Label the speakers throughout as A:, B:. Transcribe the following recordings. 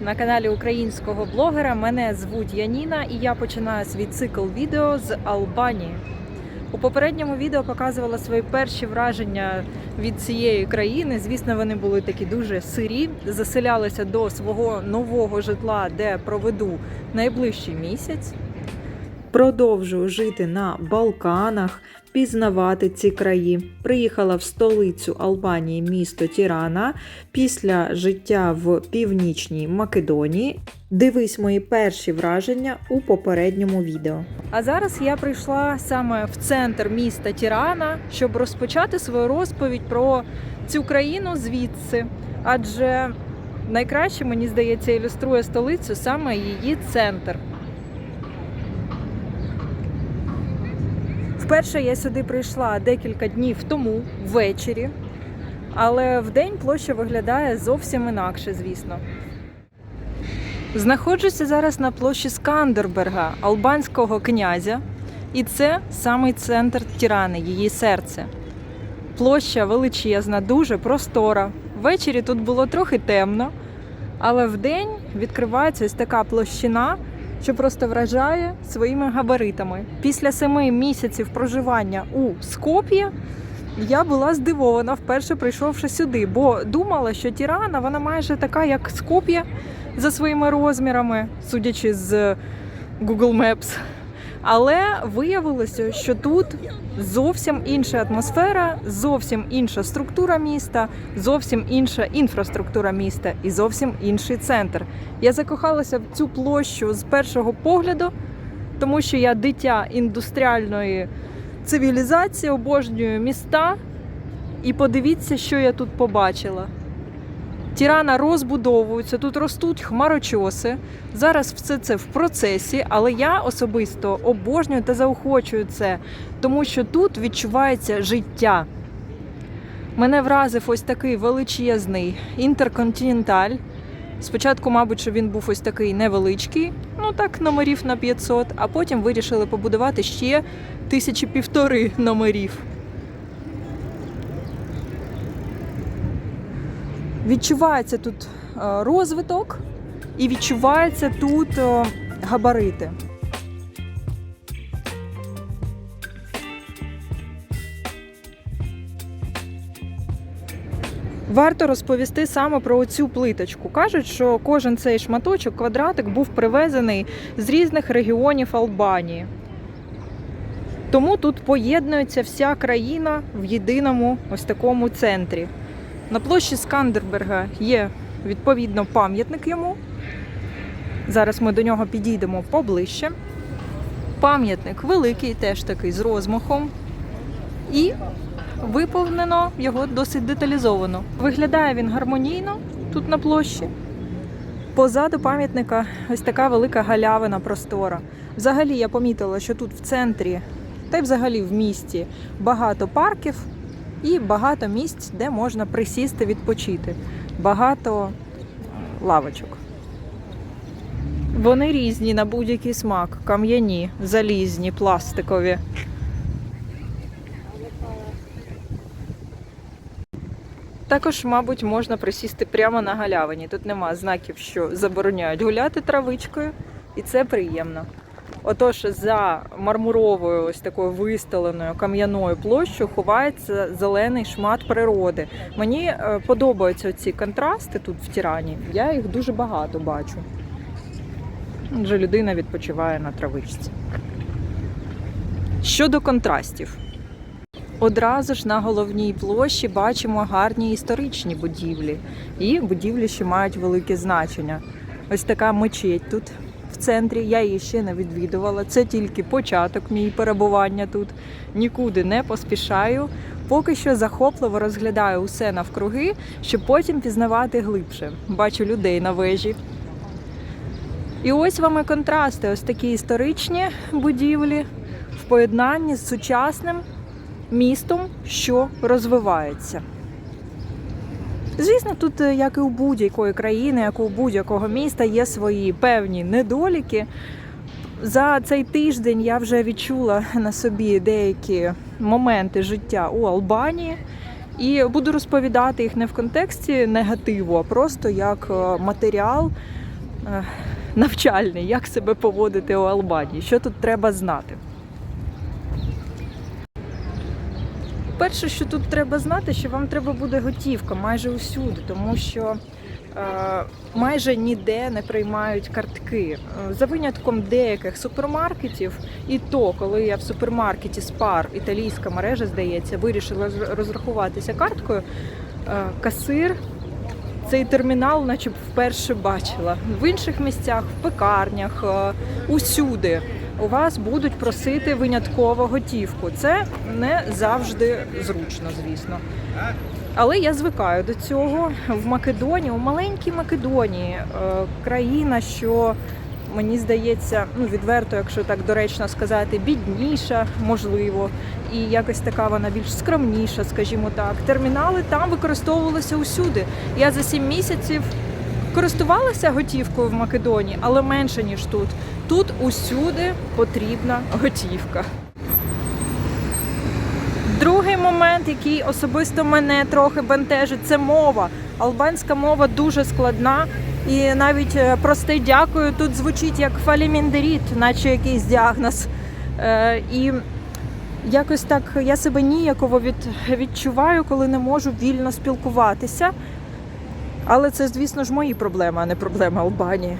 A: на каналі українського блогера. Мене звуть Яніна і я починаю свій цикл відео з Албанії. У попередньому відео показувала свої перші враження від цієї країни. Звісно, вони були такі дуже сирі. Заселялися до свого нового житла, де проведу найближчий місяць. Продовжую жити на Балканах, пізнавати ці краї. Приїхала в столицю Албанії, місто Тірана, після життя в північній Македонії. Дивись мої перші враження у попередньому відео. А зараз я прийшла саме в центр міста Тірана, щоб розпочати свою розповідь про цю країну звідси. Адже найкраще, мені здається, ілюструє столицю саме її центр. Вперше я сюди прийшла декілька днів тому, ввечері, але вдень площа виглядає зовсім інакше, звісно. Знаходжуся зараз на площі Скандерберга, албанського князя, і це самий центр Тірани, її серце. Площа величезна, дуже простора. Ввечері тут було трохи темно, але вдень відкривається ось така площина, що просто вражає своїми габаритами. Після семи місяців проживання у Скоп'ї я була здивована, вперше прийшовши сюди, бо думала, що Тірана вона майже така, як Скоп'я за своїми розмірами, судячи з Google Maps. Але виявилося, що тут зовсім інша атмосфера, зовсім інша структура міста, зовсім інша інфраструктура міста і зовсім інший центр. Я закохалася в цю площу з першого погляду, тому що я дитя індустріальної цивілізації, обожнюю міста. І подивіться, що я тут побачила. Тірана розбудовується, тут ростуть хмарочоси. Зараз все це в процесі, але я особисто обожнюю та заохочую це, тому що тут відчувається життя. Мене вразив ось такий величезний інтерконтиненталь. Спочатку, мабуть, що він був ось такий невеличкий, ну так, номерів на 500, а потім вирішили побудувати ще тисячі півтори номерів. Відчувається тут е, розвиток і відчуваються тут е, габарити. Варто розповісти саме про цю плиточку. Кажуть, що кожен цей шматочок, квадратик був привезений з різних регіонів Албанії. Тому тут поєднується вся країна в єдиному ось такому центрі. На площі Скандерберга є відповідно пам'ятник йому. Зараз ми до нього підійдемо поближче. Пам'ятник великий, теж такий з розмахом. І виповнено його досить деталізовано. Виглядає він гармонійно тут на площі. Позаду пам'ятника ось така велика галявина простора. Взагалі я помітила, що тут в центрі, та й взагалі в місті багато парків і багато місць, де можна присісти відпочити. Багато лавочок. Вони різні на будь-який смак: кам'яні, залізні, пластикові. Також, мабуть, можна присісти прямо на галявині. Тут нема знаків, що забороняють гуляти травичкою, і це приємно. Отож, за мармуровою, ось такою вистеленою кам'яною площою ховається зелений шмат природи. Мені е, подобаються ці контрасти тут в Тірані. Я їх дуже багато бачу. Адже людина відпочиває на травичці. Щодо контрастів, одразу ж на головній площі бачимо гарні історичні будівлі. І будівлі, що мають велике значення. Ось така мечеть тут в центрі. Я її ще не відвідувала. Це тільки початок мій перебування тут. Нікуди не поспішаю. Поки що захопливо розглядаю усе навкруги, щоб потім пізнавати глибше. Бачу людей на вежі. І ось вам і контрасти. Ось такі історичні будівлі в поєднанні з сучасним містом, що розвивається. Звісно, тут, е, як і у будь-якої країни, як і у будь-якого міста, є свої певні недоліки. За цей тиждень я вже відчула на собі деякі моменти життя у Албанії. І буду розповідати їх не в контексті негативу, а просто як е, матеріал е, навчальний, як себе поводити у Албанії, що тут треба знати. Перше, що тут треба знати, що вам треба буде готівка майже усюди, тому що е, майже ніде не приймають картки. Е, За винятком деяких супермаркетів, і то, коли я в супермаркеті Спар, італійська мережа, здається, вирішила роз- розрахуватися карткою, е, касир цей термінал, наче вперше бачила. В інших місцях, в пекарнях, усюди у вас будуть просити винятково готівку. Це не завжди зручно, звісно. Але я звикаю до цього в Македонії, у маленькій Македонії, е, країна, що мені здається, ну відверто, якщо так доречно сказати, бідніша, можливо, і якось така вона більш скромніша, скажімо так. Термінали там використовувалися усюди. Я за сім місяців користувалася готівкою в Македонії, але менше ніж тут. Тут усюди потрібна готівка. Другий момент, який особисто мене трохи бентежить, це мова. Албанська мова дуже складна, і навіть е, просте дякую тут звучить як фаліміндеріт, наче якийсь діагноз. Е, і якось так я себе ніяково від, відчуваю, коли не можу вільно спілкуватися. Але це, звісно ж, мої проблеми, а не проблеми Албанії.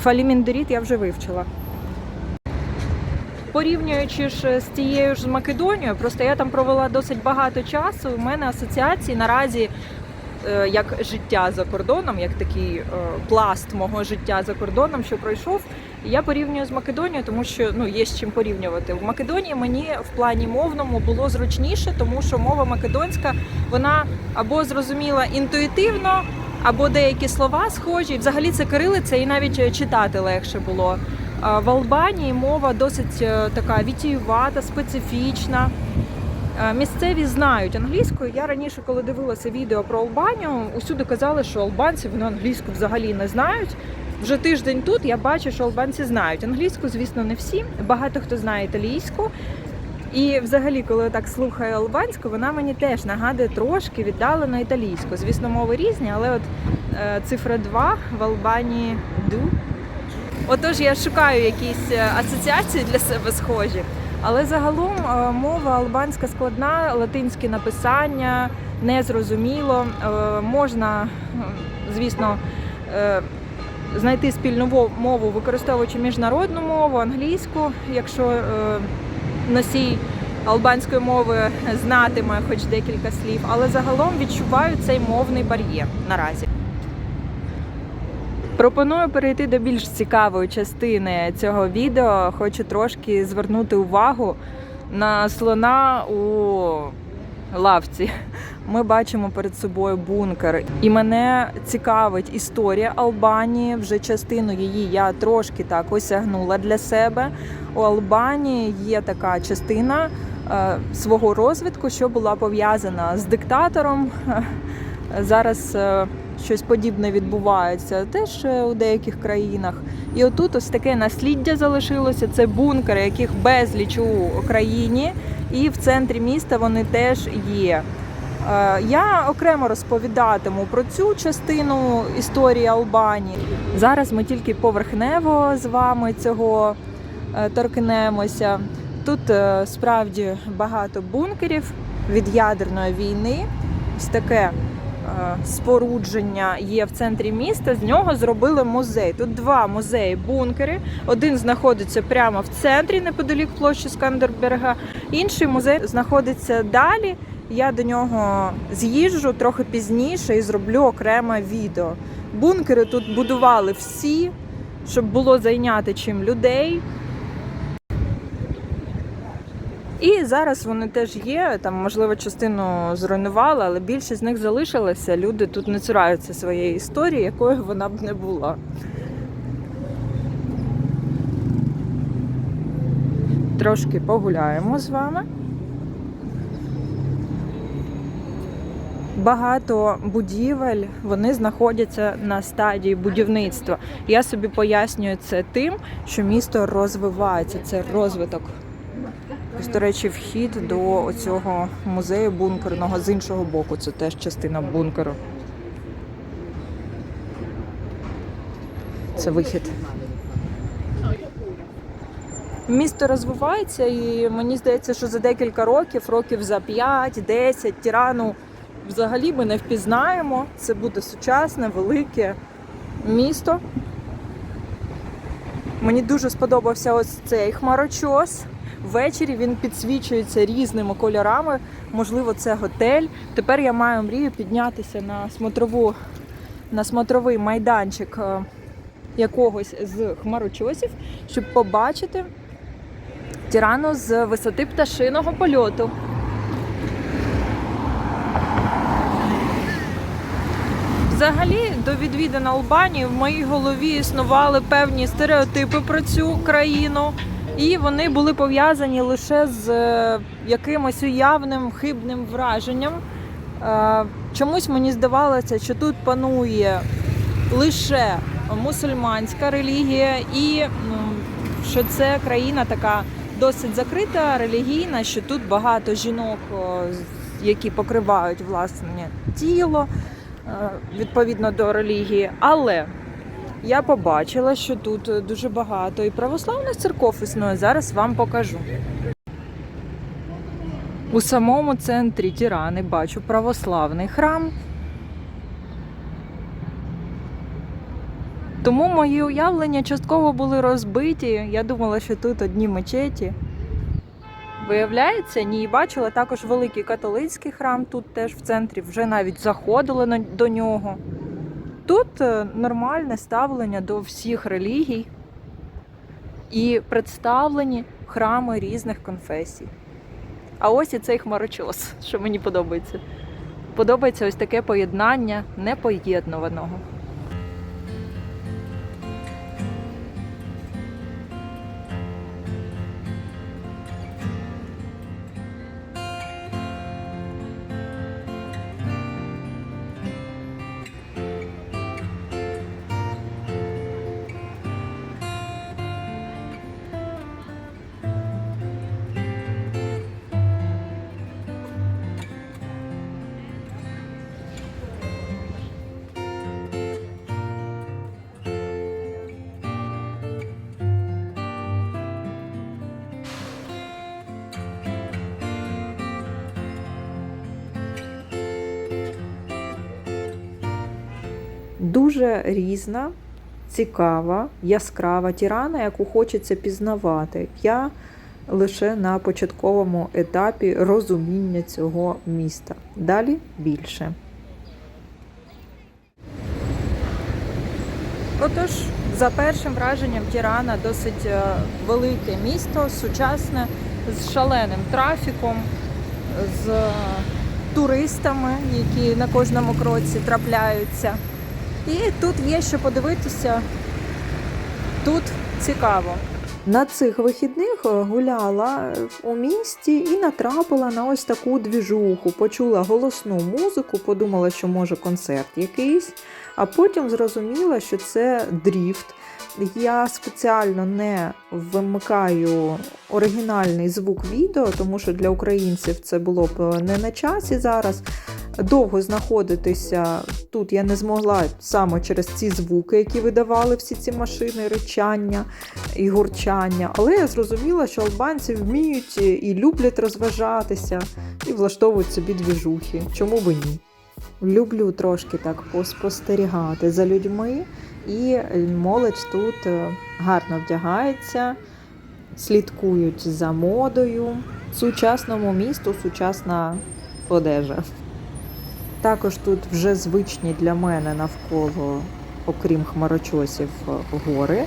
A: Фаліміндеріт я вже вивчила. Порівнюючи ж з тією ж Македонією, просто я там провела досить багато часу. У мене асоціації наразі е, як життя за кордоном, як такий е, пласт мого життя за кордоном, що пройшов. Я порівнюю з Македонією, тому що ну є з чим порівнювати. В Македонії мені в плані мовному було зручніше, тому що мова македонська вона або зрозуміла інтуїтивно, або деякі слова схожі. Взагалі це кирилиця, і навіть е, читати легше було. В Албанії мова досить е, така вітіювата, специфічна. Е, Місцеві знають англійську. Я раніше, коли дивилася відео про Албанію, усюди казали, що албанці вони англійську взагалі не знають. Вже тиждень тут я бачу, що албанці знають англійську, звісно, не всі. Багато хто знає італійську. І взагалі, коли я так слухаю албанську, вона мені теж нагадує трошки віддалено італійську. Звісно, мови різні, але от е, цифра 2 в Албанії ду. Отож, я шукаю якісь е, асоціації для себе схожі. Але загалом е, мова албанська складна, латинське написання незрозуміло. Е, Можна, звісно, е, знайти спільну мову, використовуючи міжнародну мову, англійську, якщо е, носій албанської мови знатиме хоч декілька слів, але загалом відчуваю цей мовний бар'єр наразі. Пропоную перейти до більш цікавої частини цього відео. Хочу трошки звернути увагу на слона у лавці. Ми бачимо перед собою бункер, і мене цікавить історія Албанії. Вже частину її я трошки так осягнула для себе. У Албанії є така частина е, свого розвитку, що була пов'язана з диктатором. Зараз е, щось подібне відбувається теж е, у деяких країнах. І отут ось таке насліддя залишилося. Це бункери, яких безліч у країні, і в центрі міста вони теж є. Е, Я окремо розповідатиму про цю частину історії Албанії. Зараз ми тільки поверхнево з вами цього е, торкнемося. Тут е, справді багато бункерів від ядерної війни. Ось таке спорудження є в центрі міста. З нього зробили музей. Тут два музеї бункери. Один знаходиться прямо в центрі, неподалік площі Скандерберга. Інший музей знаходиться далі. Я до нього з'їжджу трохи пізніше і зроблю окреме відео. Бункери тут будували всі, щоб було зайняти чим людей. І зараз вони теж є. Там, можливо, частину зруйнували, але більшість з них залишилася. Люди тут не цураються своєї історії, якою вона б не була. Трошки погуляємо з вами. Багато будівель вони знаходяться на стадії будівництва. Я собі пояснюю це тим, що місто розвивається. Це розвиток. Ось, до речі, вхід до цього музею бункерного з іншого боку. Це теж частина бункеру. це вихід. Місто розвивається, і мені здається, що за декілька років, років за 5-10, тирану взагалі ми не впізнаємо. Це буде сучасне, велике місто. Мені дуже сподобався ось цей хмарочос. Ввечері він підсвічується різними кольорами. Можливо, це готель. Тепер я маю мрію піднятися на смотрову, на смотровий майданчик е, якогось з хмарочосів, щоб побачити тирану з висоти пташиного польоту. Взагалі, до відвідин Албанії в моїй голові існували певні стереотипи про цю країну, і вони були пов'язані лише з е, якимось уявним хибним враженням. Е, Чомусь мені здавалося, що тут панує лише мусульманська релігія, і що це країна така досить закрита, релігійна, що тут багато жінок, які покривають власне тіло відповідно до релігії. Але я побачила, що тут дуже багато і православних церков існує. Зараз вам покажу. У самому центрі Тірани бачу православний храм. Тому мої уявлення частково були розбиті. Я думала, що тут одні мечеті. Виявляється, ні, бачила також великий католицький храм, тут теж в центрі, вже навіть заходили до нього. Тут е, нормальне ставлення до всіх релігій і представлені храми різних конфесій. А ось і цей хмарочос, що мені подобається. Подобається ось таке поєднання непоєднуваного. Дуже різна, цікава, яскрава тірана, яку хочеться пізнавати. Я лише на початковому етапі розуміння цього міста. Далі більше. Отож, за першим враженням Тірана досить е, велике місто, сучасне, з шаленим трафіком, з е, туристами, які на кожному кроці трапляються. І тут є що подивитися. Тут цікаво. На цих вихідних е, гуляла у місті і натрапила на ось таку двіжуху. Почула голосну музику, подумала, що може концерт якийсь, а потім зрозуміла, що це дріфт. Я спеціально не вимикаю оригінальний звук відео, тому що для українців це було б не на часі зараз. Довго знаходитися тут я не змогла саме через ці звуки, які видавали всі ці машини, ричання і гурчання. Але я зрозуміла, що албанці вміють і люблять розважатися, і влаштовують собі двіжухи. Чому би ні? Люблю трошки так поспостерігати за людьми, і молодь тут е, гарно вдягається, слідкують за модою. Сучасному місту сучасна одежа. Також тут вже звичні для мене навколо, окрім хмарочосів, гори.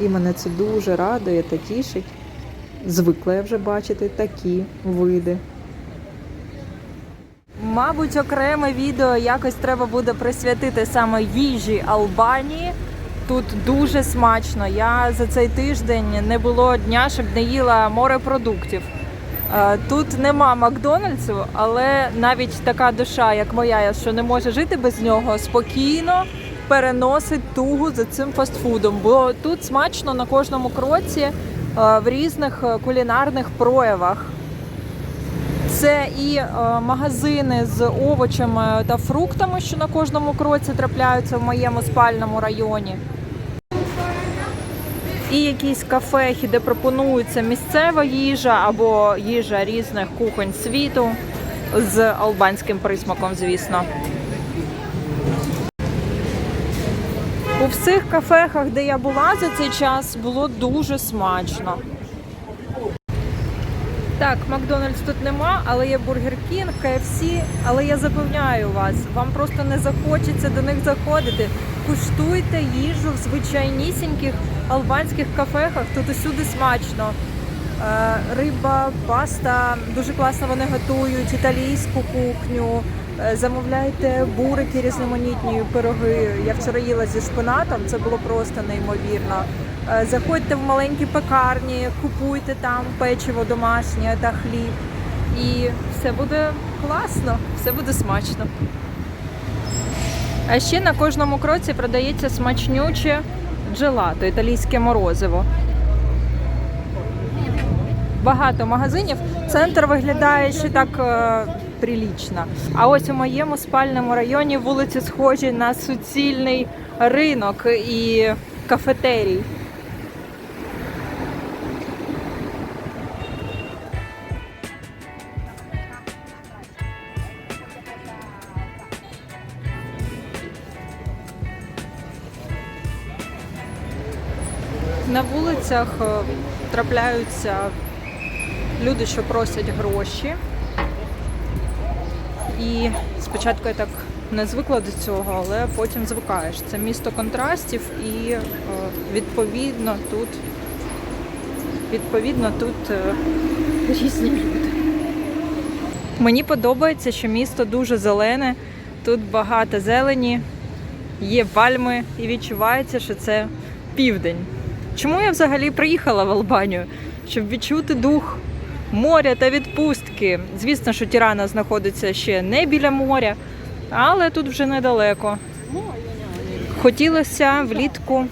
A: І мене це дуже радує та тішить. Звикла я вже бачити такі види. Мабуть, окреме відео якось треба буде присвятити саме їжі Албанії. Тут дуже смачно. Я за цей тиждень не було дня, щоб не їла морепродуктів. Е, Тут нема Макдональдсу, але навіть така душа, як моя, що не може жити без нього, спокійно переносить тугу за цим фастфудом. Бо тут смачно на кожному кроці е, в різних е, кулінарних проявах. Це і е, магазини з овочами та фруктами, що на кожному кроці трапляються в моєму спальному районі. і якісь кафехи, де пропонується місцева їжа або їжа різних кухонь світу з албанським присмаком, звісно. У всіх кафехах, де я була за цей час, було дуже смачно. Так, Макдональдс тут нема, але є Бургер Кінг, KFC, але я запевняю вас, вам просто не захочеться до них заходити. Куштуйте їжу в звичайнісіньких албанських кафехах, тут усюди смачно. Е, Риба, паста, дуже класно вони готують, італійську кухню. Е, Замовляйте бурики різноманітні пироги. Я вчора їла зі шпинатом, це було просто неймовірно. Е, Заходьте в маленькі пекарні, купуйте там печиво домашнє та хліб. І все буде класно, все буде смачно. А ще на кожному кроці продається смачнюче джелато, італійське морозиво. Багато магазинів. Центр виглядає ще так е, прилічно. А ось у моєму спальному районі вулиці схожі на суцільний ринок і кафетерій. На вулицях е, трапляються люди, що просять гроші. І спочатку я так не звикла до цього, але потім звикаєш. Це місто контрастів і е, відповідно тут відповідно тут е, різні люди. Мені подобається, що місто дуже зелене, тут багато зелені, є пальми і відчувається, що це південь. Чому я взагалі приїхала в Албанію? Щоб відчути дух моря та відпустки. Звісно, що Тірана знаходиться ще не біля моря, але тут вже недалеко. Хотілося влітку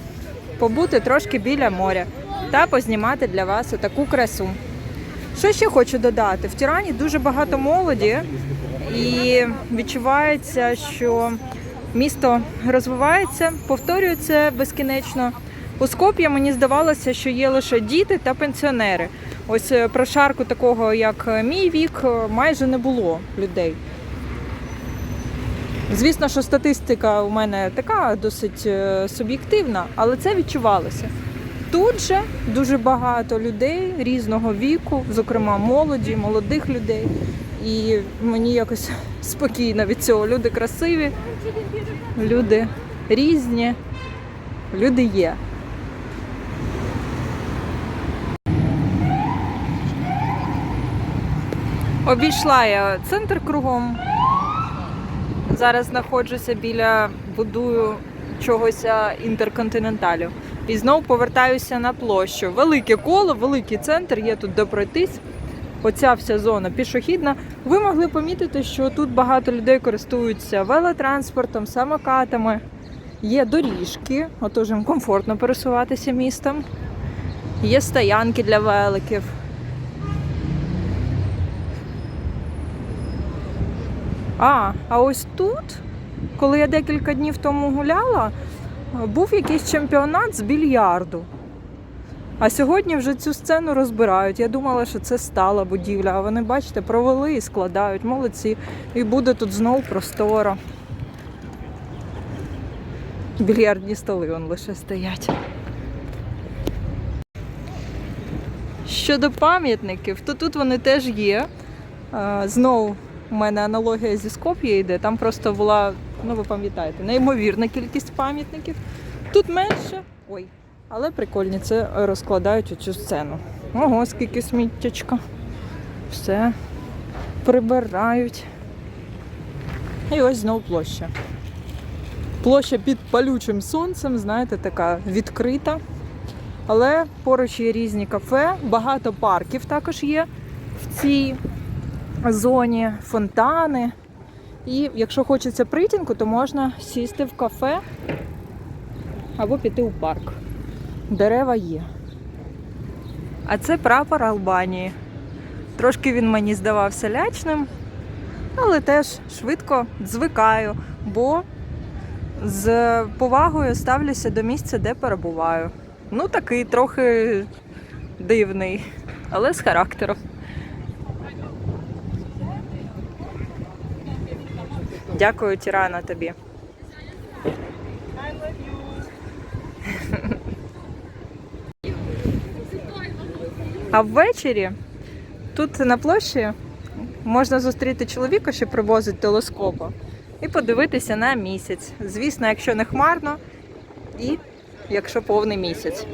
A: побути трошки біля моря та познімати для вас таку красу. Що ще хочу додати? В Тірані дуже багато молоді, і відчувається, що місто розвивається, повторюється безкінечно. У Скоп'ї мені здавалося, що є лише діти та пенсіонери. Ось е, про шарку такого, як е, мій вік, е, майже не було людей. Звісно, що статистика у мене така досить суб'єктивна, але це відчувалося. Тут же дуже багато людей різного віку, зокрема молоді, молодих людей. І мені якось спокійно від цього. Люди красиві, люди різні, люди є. Обійшла я центр кругом. Зараз знаходжуся біля будую чогось інтерконтиненталю. І знову повертаюся на площу. Велике коло, великий центр, є тут де пройтись. Оця вся зона пішохідна. Ви могли помітити, що тут багато людей користуються велотранспортом, самокатами. Є доріжки, отож їм комфортно пересуватися містом. Є стоянки для великів. А, а ось тут, коли я декілька днів тому гуляла, був якийсь чемпіонат з більярду. А сьогодні вже цю сцену розбирають. Я думала, що це стала будівля, а вони, бачите, провели і складають. Молодці. І буде тут знову просторо. Більярдні столи вон лише стоять. Щодо пам'ятників, то тут вони теж є. Знову у мене аналогія зі Скоп'є йде. Там просто була, ну ви пам'ятаєте, неймовірна кількість пам'ятників. Тут менше. Ой, але прикольні, це розкладають оцю сцену. Ого, скільки сміттячка. Все прибирають. І ось знову площа. Площа під палючим сонцем, знаєте, така відкрита. Але поруч є різні кафе, багато парків також є в цій зоні, фонтани. І якщо хочеться притінку, то можна сісти в кафе або піти у парк. Дерева є. А це прапор Албанії. Трошки він мені здавався лячним, але теж швидко звикаю, бо з повагою ставлюся до місця, де перебуваю. Ну, такий трохи дивний, але з характером. Дякую, Тірана, тобі. А ввечері тут на площі можна зустріти чоловіка, що привозить телескопа, і подивитися на місяць. Звісно, якщо не хмарно, і якщо повний місяць.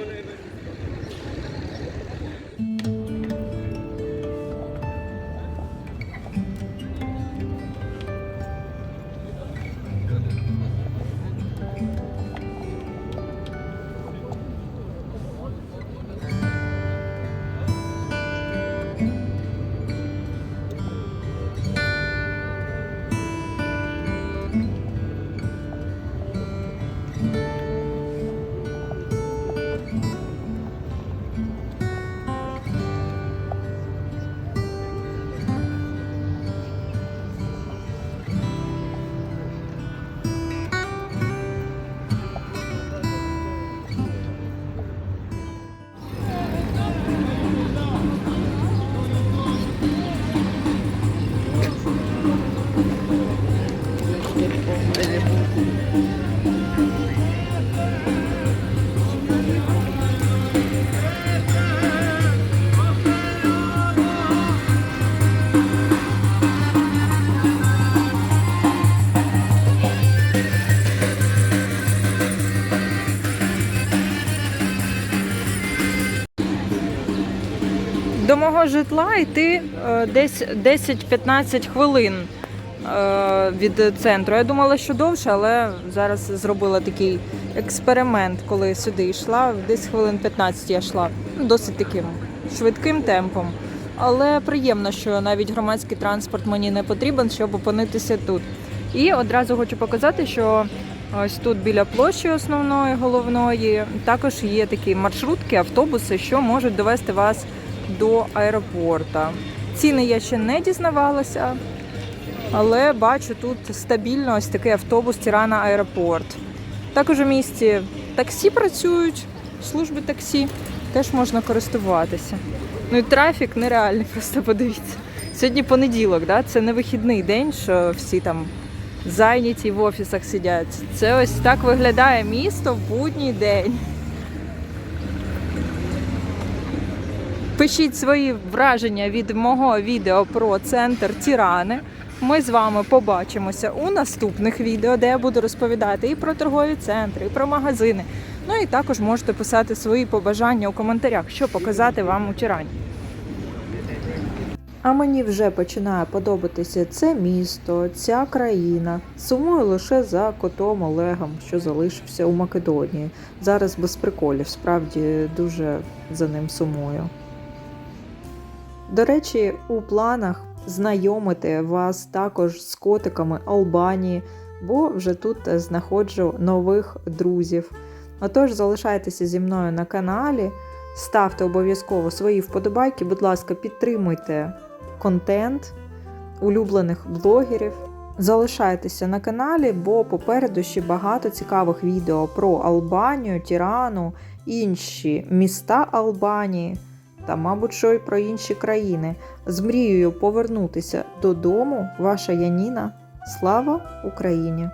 A: До мого житла йти е, десь 10-15 хвилин е, від центру. Я думала, що довше, але зараз зробила такий експеримент, коли сюди йшла. Десь хвилин 15 я йшла. Досить таким швидким темпом. Але приємно, що навіть громадський транспорт мені не потрібен, щоб опинитися тут. І одразу хочу показати, що ось тут біля площі основної головної також є такі маршрутки, автобуси, що можуть довести вас до аеропорта. Ціни я ще не дізнавалася, але бачу тут стабільно ось такий автобус Тірана Аеропорт. Також у місті таксі працюють, служби таксі теж можна користуватися. Ну і трафік нереальний, просто подивіться. Сьогодні понеділок, да? це не вихідний день, що всі там зайняті в офісах сидять. Це ось так виглядає місто в будній день. Пишіть свої враження від мого відео про центр Тірани. Ми з вами побачимося у наступних відео, де я буду розповідати і про торгові центри, і про магазини. Ну і також можете писати свої побажання у коментарях, що показати вам у Тірані.
B: А мені вже починає подобатися це місто, ця країна. Сумую лише за котом Олегом, що залишився у Македонії. Зараз без приколів, справді дуже за ним сумую. До речі, у планах знайомити вас також з котиками Албанії, бо вже тут знаходжу нових друзів. Отож, залишайтеся зі мною на каналі, ставте обов'язково свої вподобайки, будь ласка, підтримуйте контент улюблених блогерів. Залишайтеся на каналі, бо попереду ще багато цікавих відео про Албанію, Тірану, інші міста Албанії та, мабуть, що й про інші країни. З мрією повернутися додому, ваша Яніна. Слава Україні!